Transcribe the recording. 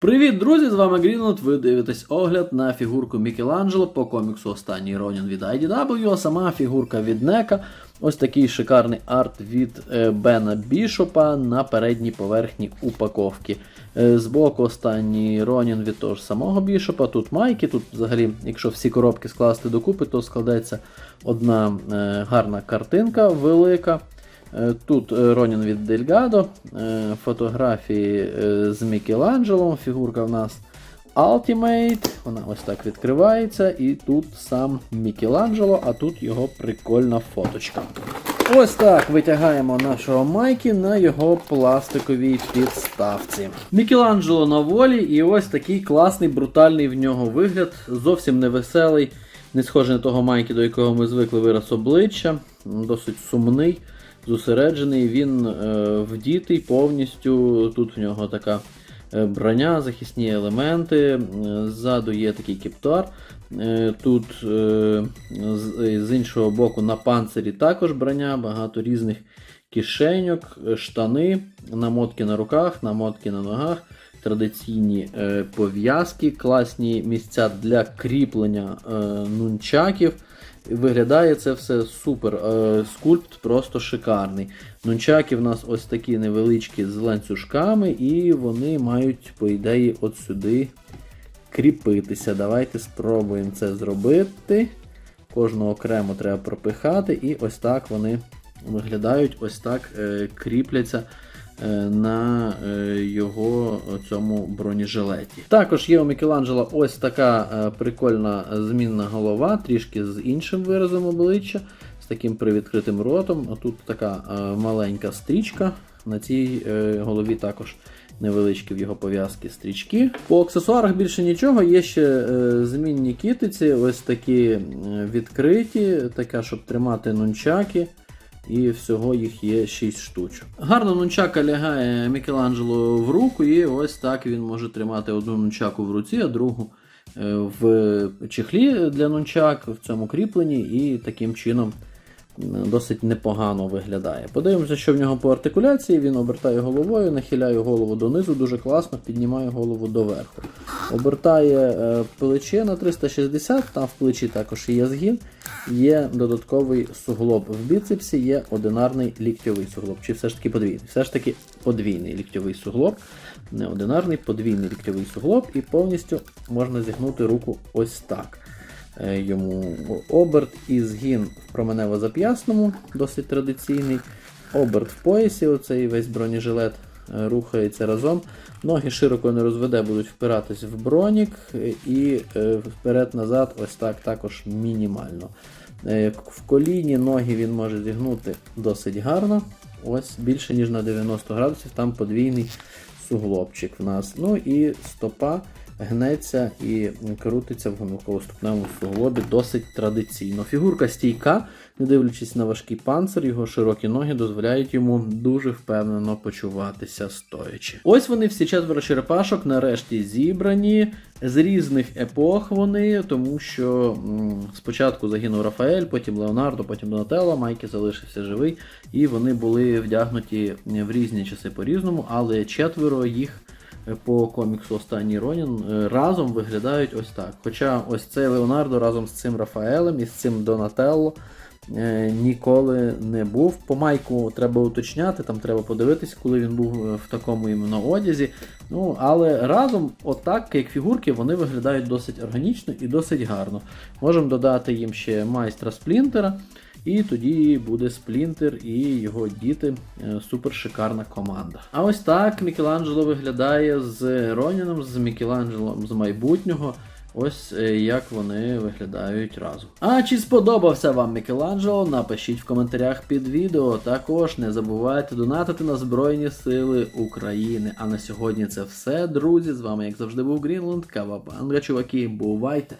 Привіт, друзі! З вами Грінланд. Ви дивитесь огляд на фігурку Мікеланджело по коміксу Останній Ронін від IDW, а сама фігурка від Нека. Ось такий шикарний арт від е, Бена Бішопа на передній поверхні упаковки. Е, Збоку останній Ронін від того ж самого Бішопа. Тут майки. Тут, взагалі, якщо всі коробки скласти докупи, то складеться одна е, гарна картинка велика. Е, Тут е, Ронін від Дельгадо, е, фотографії з Мікеланджелом, фігурка в нас Ultimate, вона ось так відкривається, і тут сам Мікеланджело, а тут його прикольна фоточка. Ось так витягаємо нашого Майкі на його пластиковій підставці. Мікеланджело на волі, і ось такий класний, брутальний в нього вигляд, зовсім не веселий, не схожий на того Майкі, до якого ми звикли вираз обличчя, досить сумний зосереджений, він е, вдітий повністю. Тут в нього така е, броня, захисні елементи. е, Ззаду є такий кептар. Тут з, іншого боку на панцирі також броня, багато різних кишеньок, штани, намотки на руках, намотки на ногах. Традиційні пов'язки, класні місця для кріплення нунчаків. Виглядає це все супер. Е, Скульпт просто шикарний. Нунчаки в нас ось такі невеличкі з ланцюжками, і вони мають, по ідеї, от сюди кріпитися. Давайте спробуємо це зробити. Кожного окремо треба пропихати, і ось так вони виглядають, ось так е, кріпляться на е, його цьому бронежилеті. Також є у Мікеланджело ось така е, прикольна змінна голова, трішки з іншим виразом обличчя, з таким привідкритим ротом. А Тут така е, маленька стрічка. На цій е, голові також невеличкі в його пов'язки стрічки. По аксесуарах більше нічого. Є ще е, змінні кітиці, ось такі е, відкриті, така, щоб тримати нунчаки. І всього їх є 6 штучок. Гарно нунчака лягає Мікеланджело в руку, і ось так він може тримати одну нунчаку в руці, а другу е, в чехлі для нунчак в цьому кріпленні, і таким чином досить непогано виглядає. Подивимося, що в нього по артикуляції. Він обертає головою, нахиляє голову донизу, дуже класно, піднімає голову доверху. Обертає е, плече на 360, там в плечі також є згін, є додатковий суглоб в біцепсі, є одинарний ліктьовий суглоб. Чи все ж таки подвійний? Все ж таки подвійний ліктьовий суглоб, не одинарний, подвійний ліктьовий суглоб, і повністю можна зігнути руку ось так. Е, Йому оберт і згін в променево-зап'ясному, досить традиційний. Оберт в поясі, оцей весь бронежилет е, рухається разом. Ноги широко не розведе, будуть впиратись в бронік е, і вперед-назад, ось так також мінімально. В коліні ноги він може зігнути досить гарно. Ось більше ніж на 90 градусів, там подвійний суглобчик в нас. Ну і стопа гнеться і крутиться в гомілково-ступневому суглобі досить традиційно. Фігурка стійка, не дивлячись на важкий панцир, його широкі ноги дозволяють йому дуже впевнено почуватися стоячи. Ось вони всі четверо черепашок нарешті зібрані. З різних епох вони, тому що м, спочатку загинув Рафаель, потім Леонардо, потім Донателло, Майкі залишився живий, і вони були вдягнуті в різні часи по-різному, але четверо їх по коміксу Останній Ронін е, разом виглядають ось так. Хоча ось цей Леонардо разом з цим Рафаелем і з цим Донателло е, ніколи не був. По майку треба уточняти, там треба подивитись, коли він був е, в такому іменно одязі. Ну, але разом, отак, як фігурки, вони виглядають досить органічно і досить гарно. Можемо додати їм ще майстра сплінтера. І тоді буде Сплінтер і його діти. Е, Супер шикарна команда. А ось так Мікеланджело виглядає з Роніном, з Мікеланджелом з майбутнього. Ось е, як вони виглядають разом. А чи сподобався вам Мікеланджело? Напишіть в коментарях під відео. Також не забувайте донатити на Збройні Сили України. А на сьогодні це все, друзі. З вами, як завжди, був Грінланд, Кавабанга, чуваки. Бувайте!